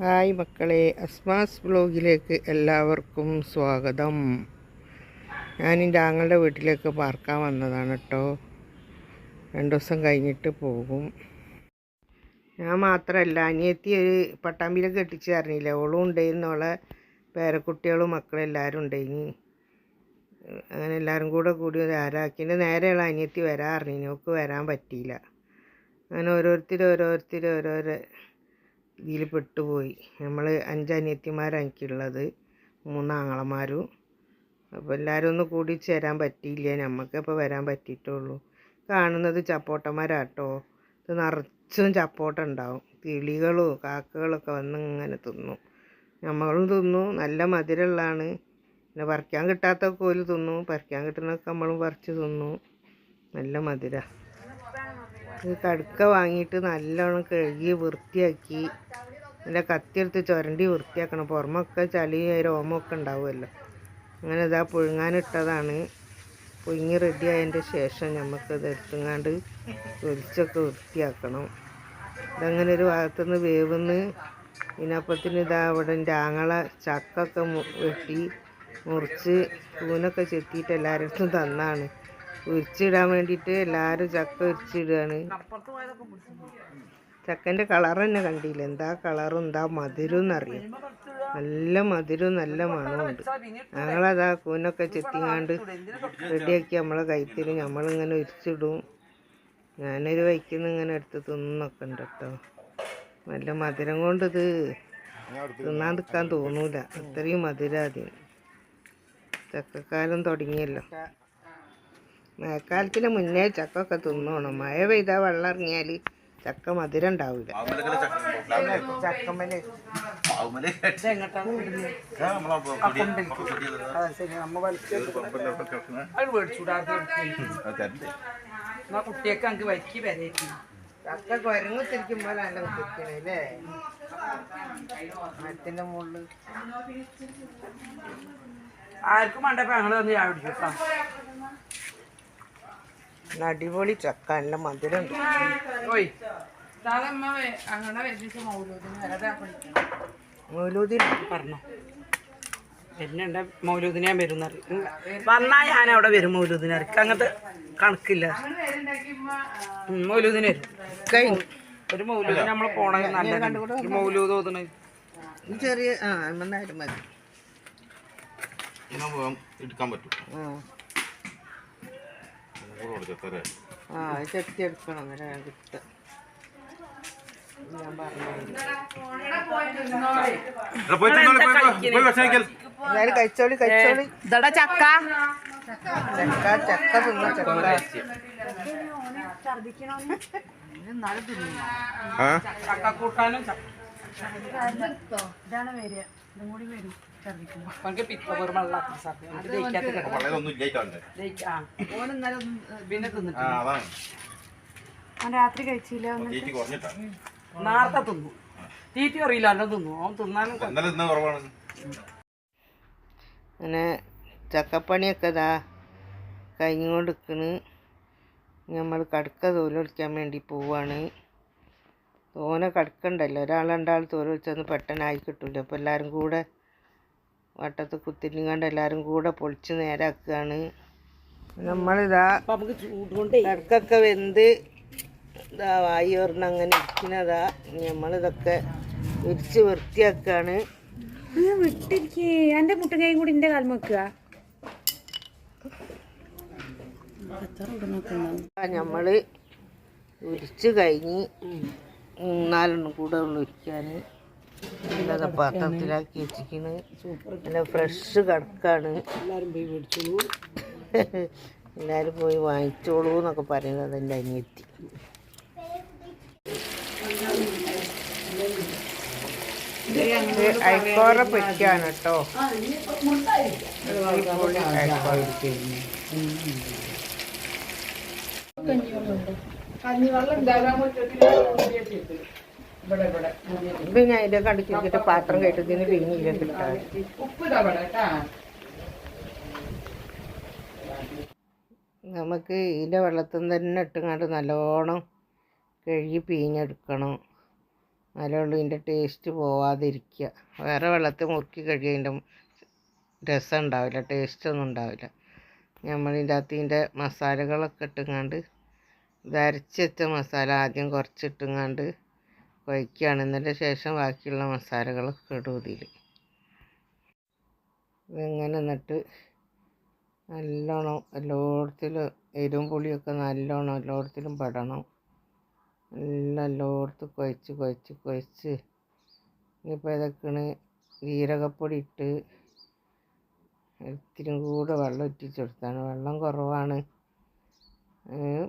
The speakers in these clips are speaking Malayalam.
ഹായ് മക്കളെ അസ്മാസ് ബ്ലോഗിലേക്ക് എല്ലാവർക്കും സ്വാഗതം. ഞാൻ എന്റെ ആങ്ങളുടെ വീട്ടിലേക്ക് പാർക്കാൻ വന്നതാണ് കേട്ടോ രണ്ട് ദിവസം കഴിഞ്ഞിട്ട് പോകും. ഞാൻ മാത്രമല്ല അനിയത്തി ഒരു പട്ടാമ്പിയിലൊക്കെ കെട്ടിച്ച് തരണില്ല ഓളും ഉണ്ടായിരുന്നു ഓളെ പേരക്കുട്ടികളും മക്കളും എല്ലാവരും ഉണ്ടായിനി. അങ്ങനെ എല്ലാവരും കൂടെ കൂടി ഒരു ആരാക്കിന്റെ നേരെയുള്ള അനിയത്തി വരാൻ അറിഞ്ഞു ഓക്ക് വരാൻ പറ്റിയില്ല. അങ്ങനെ ഓരോരുത്തർ ഓരോരുത്തർ ഓരോരോ ഇതിൽ പെട്ടുപോയി. നമ്മൾ അഞ്ച് അനിയത്തിമാരാണ് എനിക്കുള്ളത് മൂന്നാങ്ങളമാരും. അപ്പോൾ എല്ലാവരും ഒന്ന് കൂടി ചേരാൻ പറ്റിയില്ല? നമുക്കിപ്പോൾ വരാൻ പറ്റിയിട്ടുള്ളൂ. കാണുന്നത് ചപ്പോട്ടന്മാരാട്ടോ. ഇത് നിറച്ചും ചപ്പോട്ട ഉണ്ടാവും കിളികളും കാക്കകളൊക്കെ വന്ന് ഇങ്ങനെ തിന്നും. നമ്മളും തിന്നു. നല്ല മധുരമുള്ളതാണ് പിന്നെ പറിക്കാൻ കിട്ടാത്തൊക്കെ ഒരു തിന്നു. പറിക്കാൻ കിട്ടുന്നതൊക്കെ നമ്മളും പറിച്ച് തിന്നു. നല്ല മധുര. കടുക്ക വാങ്ങിയിട്ട് നല്ലോണം കഴുകി വൃത്തിയാക്കി. നല്ല കത്തിയെടുത്ത് ചുരണ്ടി വൃത്തിയാക്കണം. പുറമൊക്കെ ചളി രോമമൊക്കെ ഉണ്ടാവുമല്ലോ. അങ്ങനെ ഇതാ പുഴുങ്ങാനിട്ടതാണ്. പുഴുങ്ങി റെഡി ആയതിന്റെ ശേഷം നമുക്കത് എടുത്തുങ്ങാണ്ട് ഒലിച്ചൊക്കെ വൃത്തിയാക്കണം. ഇതങ്ങനെ ഒരു ഭാഗത്തുനിന്ന് വേവുന്ന്. ഇതിനപ്പത്തിന് ഇതാ അവിടെ രാങ്ങള ചക്കൊക്കെ വെട്ടി മുറിച്ച് കൂനൊക്കെ ചെത്തിയിട്ട് എല്ലാവരുടെ അടുത്തും തന്നാണ്. ഉരിച്ചിടാൻ വേണ്ടിയിട്ട് എല്ലാവരും ചക്ക ഉരിച്ചിടുകയാണ്. ചക്കന്റെ കളർ തന്നെ കണ്ടില്ല? എന്താ കളറും എന്താ മധുരം എന്നറിയാം. നല്ല മധുരവും നല്ല മണമുണ്ട്. ഞങ്ങളതാ കൂനൊക്കെ ചെത്തിങ്ങാണ്ട് റെഡിയാക്കി നമ്മളെ കൈത്തിന് നമ്മളിങ്ങനെ ഉരിച്ചിടും. ഞാനൊരു വയ്ക്കുന്ന ഇങ്ങനെ എടുത്ത് തിന്നൊക്കെ ഉണ്ട് കേട്ടോ. നല്ല മധുരം കൊണ്ടിത് തിന്നാൻ നിൽക്കാൻ തോന്നൂല. അത്രയും മധുരം അതിന് ചക്കക്കാലം തുടങ്ങിയല്ലോ. മഴക്കാലത്തിന് മുന്നേ ചക്കൊക്കെ തിന്നോണം. മഴ പെയ്താൽ വെള്ളം ഇറങ്ങിയാൽ ചക്ക മധുരം ഉണ്ടാവില്ല ചക്കമ്മൽ. കുട്ടിയൊക്കെ അങ്ങ് വൈക്കി വരേറ്റി ചക്ക കുരങ്ങ് തിരിക്കുമ്പോൾ നല്ല തിരിക്കണല്ലേ മരത്തിന്റെ മുകളിൽ ആർക്കും വേണ്ടപ്പോ ഞങ്ങൾ തന്നെ ചായ പിടിക്കും കേട്ടോ. അടിപൊളി ചക്ക നല്ല മധുരം വരുന്ന മൗലൂദിന് പറഞ്ഞോ? വരുന്നുണ്ട് മൗലൂദിനെ ഞാൻ വരും. വന്നാ ഞാൻ അവിടെ വരും മൗലൂദിനെ ഇറക്കി അങ്ങനത്തെ കണക്കില്ല. മൗലൂദിന് വരും. കഴിഞ്ഞു ഒരു മൗലൂദിന് നമ്മൾ പോണത് നല്ല മൗലൂദ് ഓതണ ചെറിയ ആ എന്നാലും മതി. എടുക്കാൻ പറ്റും. ആ ചെത്തി എടുക്കണം അങ്ങനെ കിട്ട ഞാൻ പറഞ്ഞു. കഴിച്ചോളി കഴിച്ചോളി. ഇതടാ ചക്ക. ചക്ക ചക്ക തിന്ന ചക്ക. ചക്ക കൂട്ടാനും ചക്ക നമുക്ക് പിത്ത വെറും വെള്ളാത്ത രാത്രി കഴിച്ചില്ല നേരത്തെ തിന്നു. തീറ്റി അറിയില്ല അല്ല തിന്നു. അവൻ തിന്നാലും അങ്ങനെ ചക്കപ്പണിയൊക്കെ ഇതാ കഴിഞ്ഞുകൊണ്ട് നിൽക്കണ് നമ്മൾ കടുക്ക തോലൊടിക്കാൻ വേണ്ടി പോവാണ്. തോനെ കടുക്കണ്ടല്ലോ. ഒരാൾ രണ്ടാൾ പെട്ടെന്ന് പെട്ടെന്നായി കിട്ടില്ല അപ്പോൾ എല്ലാവരും കൂടെ വട്ടത്ത് കുത്തിരിങ്ങാണ്ട് എല്ലാവരും കൂടെ പൊളിച്ച് നേരാക്കുകയാണ്. നമ്മളിതാ അപ്പൊ നമുക്ക് ചൂടുകൊണ്ട് ഇടക്കൊക്കെ വെന്ത് ഇതാ വായി ഒരെണ്ണം അങ്ങനെ ഇരിക്കുന്നതാ നമ്മളിതൊക്കെ വിരിച്ച് വൃത്തിയാക്കുകയാണ് വിട്ടിരിക്കേ. എന്റെ മുട്ടുകൈയും കൂടി എന്റെ കാലം വെക്കുക. നമ്മൾ ഉരിച്ച് കഴിഞ്ഞ് മൂന്നാലെണ്ണം കൂടെ ഉള്ളു ഉരിക്കാൻ പാത്രത്തിലാക്കി വെച്ചിരിക്കുന്നു നല്ല ഫ്രഷ് കടക്കാണ് എല്ലാരും പോയി മേടിച്ചോളൂ. എല്ലാവരും പോയി വാങ്ങിച്ചോളൂ എന്നൊക്കെ പറയുന്നത് എന്റെ അനിയത്തി. അയക്കോറ പൊരിക്കാണ് കേട്ടോ. അയക്കോറ. ഇത് ഞാൻ ഇതിന്റെ കണ്ടിച്ചിട്ട് പാത്രം കയറ്റത്തിന് പിഴിഞ്ഞില്ല നമുക്ക് ഇതിന്റെ വെള്ളത്തിൽ തന്നെ ഇട്ടുങ്ങാണ്ട് നല്ലോണം കഴുകി പിഴിഞ്ഞെടുക്കണം. നല്ലോണം ഇതിന്റെ ടേസ്റ്റ് പോവാതിരിക്കുക. വേറെ വെള്ളത്തിൽ മുറുക്കി അതിന്റെ രസം ഉണ്ടാവില്ല ടേസ്റ്റ് ഒന്നും ഉണ്ടാവില്ല. നമ്മളിതിന്റെ അകത്ത് ഇതിന്റെ മസാലകളൊക്കെ ഇട്ടുങ്ങാണ്ട് ഇത് അരച്ച് വെച്ച മസാല ആദ്യം കുറച്ചിട്ടുങ്ങാണ്ട് കുഴക്കുകയാണ് എന്നതിന്റെ ശേഷം ബാക്കിയുള്ള മസാലകളൊക്കെ ഇടും ഇതിങ്ങനെ എന്നിട്ട് നല്ലോണം എല്ലായിടത്തിലും എരിവും പുളിയൊക്കെ നല്ലോണം എല്ലായിടത്തിലും പെടണം. നല്ല എല്ലായിടത്തും കുഴച്ച് കുഴച്ച് കുഴച്ച്. ഇനിയിപ്പോൾ ഇതൊക്കെയാണ് ജീരകപ്പൊടി ഇട്ട് ഇത്തിരി കൂടെ വെള്ളം ഇറ്റിച്ചെടുത്താണ് വെള്ളം കുറവാണ്.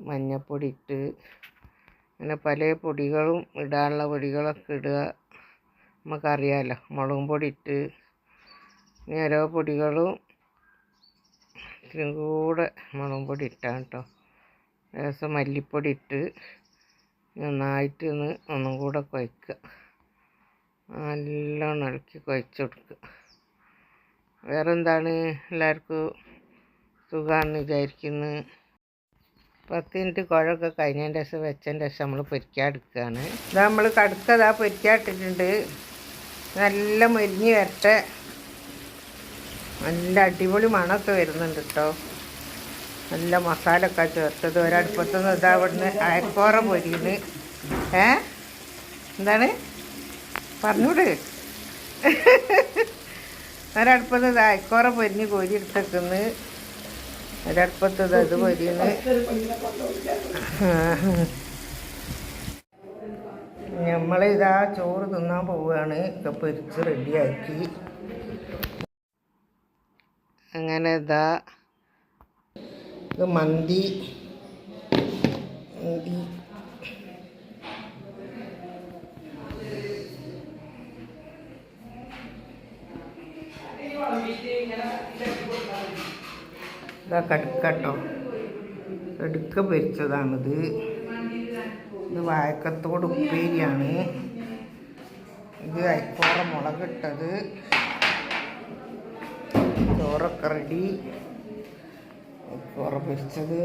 മഞ്ഞൾപ്പൊടി ഇട്ട് അങ്ങനെ പല പൊടികളും ഇടാനുള്ള പൊടികളൊക്കെ ഇടുക. നമുക്കറിയാമല്ലോ മുളകും പൊടി ഇട്ട് ഇനി ഓരോ പൊടികളും ഇത്തിരി കൂടെ മുളകും പൊടി ഇട്ടാണ് കേട്ടോ. ലേശം മല്ലിപ്പൊടി ഇട്ട് നന്നായിട്ട് ഒന്ന് ഒന്നും കൂടെ കുഴക്കുക. നല്ലോണം ഇളക്കി കുഴച്ച് കൊടുക്കുക. വേറെന്താണ്? എല്ലാവർക്കും സുഖമാണെന്ന് വിചാരിക്കുന്നു. പത്ത് മിനിറ്റ് കുഴമൊക്കെ കഴിഞ്ഞതിന്റെ ശേഷം വെച്ചതിന്റെ ശേഷം നമ്മൾ പൊരിക്കാൻ എടുക്കുകയാണ് ഇത് നമ്മൾ കടുക്കതാ പൊരിക്കാട്ടിട്ടുണ്ട് നല്ല മുരിഞ്ഞ് വരട്ടെ. നല്ല അടിപൊളി മണമൊക്കെ വരുന്നുണ്ട് കേട്ടോ. നല്ല മസാല ഒക്കെ ചേർത്തത്. ഒരടുപ്പത്തുനിന്ന് ഇതാ ഇവിടുന്ന് അയക്കോറ പൊരിയുന്നു. ഏ? എന്താണ്? പറഞ്ഞൂട്? ഒരടുപ്പത്ത് ഇത് അയക്കോറ പൊരിഞ്ഞ് കോരി എടുത്തേക്കുന്നു. ഒരടുപ്പത്ത് അത് പൊരിയുന്നു. നമ്മളിതാ ചോറ് തിന്നാൻ പോവുകയാണ് ഒക്കെ പൊരിച്ച് റെഡിയാക്കി. അങ്ങനെ ഇതാ ഇത് മന്തി. മന്തി. ഇതാ കടുക്കട്ടോ. കടുക്ക പൊരിച്ചതാണിത്. ഇത് വായക്കത്തോട് ഉപ്പേരിയാണ്. ഇത് അയക്കോറ മുളകിട്ടത്. ചോറൊക്കെ റെഡി. അയക്കോറ പൊരിച്ചത്.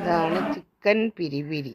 ഇതാണ് ചിക്കൻ പിരിപിരി.